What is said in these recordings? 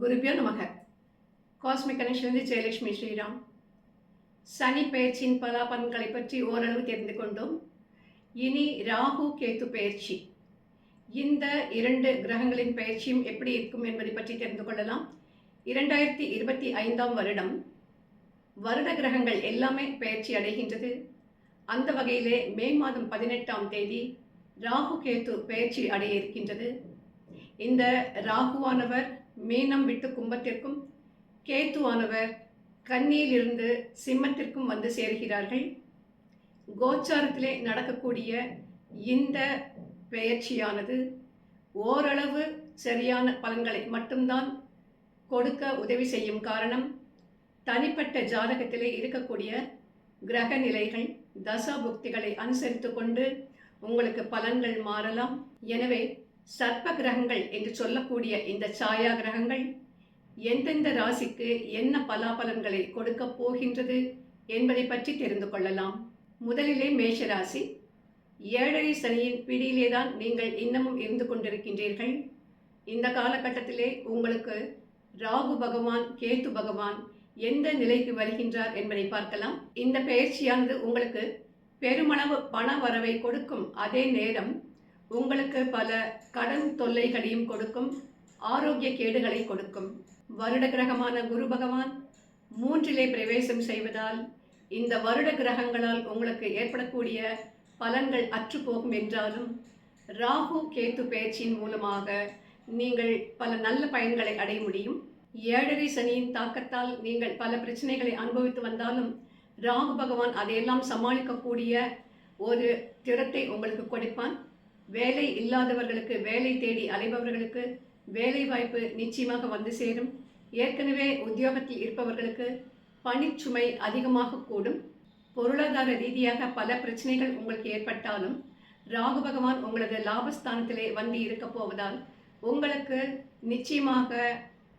குருபியோ நமக. Cosmic connection Jayalakshmi Sriram. சனி பயிற்சியின் பலாபலன்களை பற்றி ஓரளவு தெரிந்து கொண்டோம். இனி ராகு கேத்து பயிற்சி இந்த இரண்டு கிரகங்களின் பயிற்சியும் எப்படி இருக்கும் என்பதை பற்றி தெரிந்து கொள்ளலாம். இரண்டாயிரத்தி இருபத்தி ஐந்தாம் வருடம். வருட கிரகங்கள் எல்லாமே பயிற்சி அடைகின்றது. அந்த வகையிலே மே மாதம் பதினெட்டாம் தேதி ராகு கேத்து பயிற்சி அடைய இருக்கின்றது. இந்த ராகுவானவர் மீனம் விட்டு கும்பத்திற்கும் கேத்துவானவர் கன்னியிலிருந்து சிம்மத்திற்கும் வந்து சேர்கிறார்கள். கோச்சாரத்திலே நடக்கக்கூடிய இந்த பெயர்ச்சியானது ஓரளவு சரியான பலன்களை மட்டும்தான் கொடுக்க உதவி செய்யும் காரணம். தனிப்பட்ட ஜாதகத்திலே இருக்கக்கூடிய கிரக நிலைகள் தசா புக்திகளை அனுசரித்து கொண்டு உங்களுக்கு பலன்கள் மாறலாம். எனவே சர்ப்ப கிரகங்கள் என்று சொல்லக்கூடிய இந்த சாயா கிரகங்கள் எந்தெந்த ராசிக்கு என்ன பலாபலன்களை கொடுக்க போகின்றது என்பதை பற்றி தெரிந்து கொள்ளலாம். முதலிலே மேஷ ராசி ஏழரை சனியின் பிடியிலே தான் நீங்கள் இன்னமும் இருந்து கொண்டிருக்கின்றீர்கள். இந்த காலகட்டத்திலே உங்களுக்கு ராகு பகவான் கேத்து பகவான் எந்த நிலைக்கு வருகின்றார் என்பதை பார்க்கலாம். இந்த பயிற்சியானது உங்களுக்கு பெருமளவு பண வரவை கொடுக்கும். அதே நேரம் உங்களுக்கு பல கடன் தொல்லைகளையும் கொடுக்கும் ஆரோக்கிய கேடுகளை கொடுக்கும். வருட கிரகமான குரு பகவான் மூன்றிலே பிரவேசம் செய்வதால் இந்த வருட கிரகங்களால் உங்களுக்கு ஏற்படக்கூடிய பலன்கள் அற்றுப்போகும் என்றாலும் ராகு கேத்து பயிற்சியின் மூலமாக நீங்கள் பல நல்ல பயன்களை அடைய முடியும். ஏழரை சனியின் தாக்கத்தால் நீங்கள் பல பிரச்சனைகளை அனுபவித்து வந்தாலும் ராகு பகவான் அதையெல்லாம் சமாளிக்கக்கூடிய ஒரு திறத்தை உங்களுக்கு கொடுப்பான். வேலை இல்லாதவர்களுக்கு வேலை தேடி அலைபவர்களுக்கு வேலை வாய்ப்பு நிச்சயமாக வந்து சேரும். ஏற்கனவே உத்தியோகத்தில் இருப்பவர்களுக்கு பணிச்சுமை அதிகமாக கூடும். பொருளாதார ரீதியாக பல பிரச்சனைகள் உங்களுக்கு ஏற்பட்டாலும் ராகு பகவான் உங்களது லாபஸ்தானத்திலே வந்து இருக்க போவதால் உங்களுக்கு நிச்சயமாக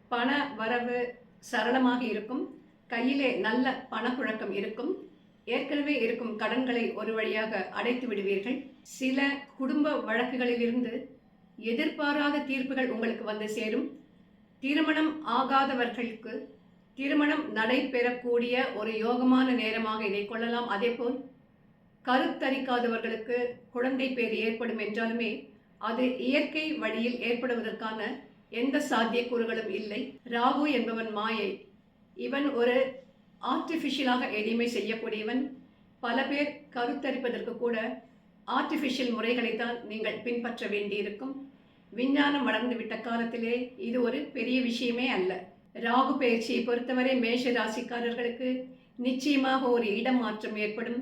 பண வரவு சரளமாக இருக்கும். கையிலே நல்ல பணப்புழக்கம் இருக்கும். ஏற்கனவே இருக்கும் கடன்களை ஒரு வழியாக அடைத்து விடுவீர்கள். சில குடும்ப வழக்குகளிலிருந்து எதிர்பாராத தீர்ப்புகள் உங்களுக்கு வந்து சேரும். திருமணம் ஆகாதவர்களுக்கு திருமணம் நடைபெறக்கூடிய ஒரு யோகமான நேரமாக இதை கொள்ளலாம். அதேபோல் கருத்தரிக்காதவர்களுக்கு குழந்தை பேர் ஏற்படும் என்றாலுமே அது இயற்கை வழியில் ஏற்படுவதற்கான எந்த சாத்தியக்கூறுகளும் இல்லை. ராகு என்பவன் மாயை. இவன் ஒரு ஆர்டிஃபிஷியலாக எளிமை செய்யக்கூடியவன் பல பேர் கருத்தரிப்பதற்கு கூட ஆர்டிஃபிஷியல் முறைகளை தான் நீங்கள் பின்பற்ற வேண்டியிருக்கும். விஞ்ஞானம் வளர்ந்து விட்ட காலத்திலே இது ஒரு பெரிய விஷயமே அல்ல. ராகு பயிற்சியை பொறுத்தவரை மேஷ ராசிக்காரர்களுக்கு நிச்சயமாக ஒரு இடம் மாற்றம் ஏற்படும்.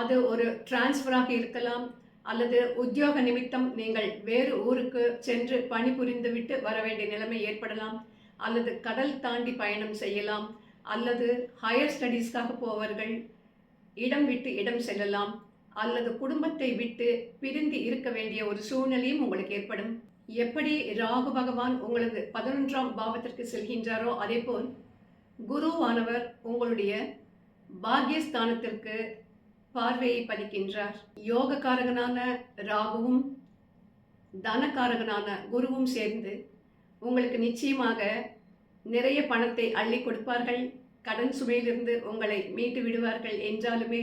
அது ஒரு டிரான்ஸ்ஃபராக இருக்கலாம். அல்லது உத்தியோக நிமித்தம் நீங்கள் வேறு ஊருக்கு சென்று பணிபுரிந்துவிட்டு வர வேண்டிய நிலைமை ஏற்படலாம். அல்லது கடல் தாண்டி பயணம் செய்யலாம். அல்லது ஹையர் ஸ்டடீஸ்க்காக போவர்கள் இடம் விட்டு இடம் செல்லலாம் அல்லது குடும்பத்தை விட்டு பிரிந்து இருக்க வேண்டிய ஒரு சூழ்நிலையும் உங்களுக்கு ஏற்படும். எப்படி ராகு பகவான் உங்களது பதினொன்றாம் பாவத்திற்கு செல்கின்றாரோ அதே போல் குருவானவர் உங்களுடைய பாக்யஸ்தானத்திற்கு பார்வையை பதிக்கின்றார். யோகக்காரகனான ராகுவும் தனக்காரகனான குருவும் சேர்ந்து உங்களுக்கு நிச்சயமாக நிறைய பணத்தை அள்ளி கொடுப்பார்கள். கடன் சுமையிலிருந்து உங்களை மீட்டு விடுவார்கள் என்றாலுமே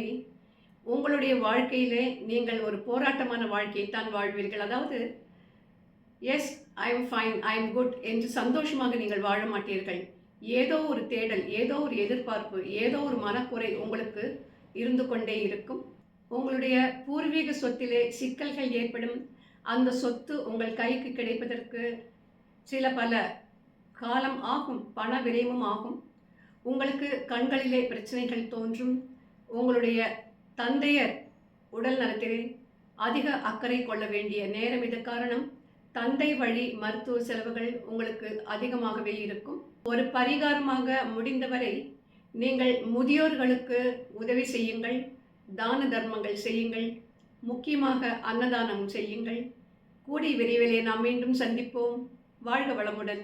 உங்களுடைய வாழ்க்கையிலே நீங்கள் ஒரு போராட்டமான வாழ்க்கையை தான் வாழ்வீர்கள். அதாவது yes I am fine I am good என்று சந்தோஷமாக நீங்கள் வாழ மாட்டீர்கள். ஏதோ ஒரு தேடல் ஏதோ ஒரு எதிர்பார்ப்பு ஏதோ ஒரு மனக்குறை உங்களுக்கு இருந்து கொண்டே இருக்கும். உங்களுடைய பூர்வீக சொத்திலே சிக்கல்கள் ஏற்படும். அந்த சொத்து உங்கள் கைக்கு கிடைப்பதற்கு சில பல காலம் ஆகும் பண விரயமும் ஆகும். உங்களுக்கு கண்களிலே பிரச்சனைகள் தோன்றும். உங்களுடைய தந்தையர் உடல் நலத்திலே அதிக அக்கறை கொள்ள வேண்டிய நேரம் இது காரணம். தந்தை வழி மருத்துவ செலவுகள் உங்களுக்கு அதிகமாகவே இருக்கும். ஒரு பரிகாரமாக முடிந்தவரை நீங்கள் முதியோர்களுக்கு உதவி செய்யுங்கள் தான தர்மங்கள் செய்யுங்கள் முக்கியமாக அன்னதானம் செய்யுங்கள். கூடி விரைவிலே நாம் மீண்டும் சந்திப்போம். வாழ்க வளமுடன்.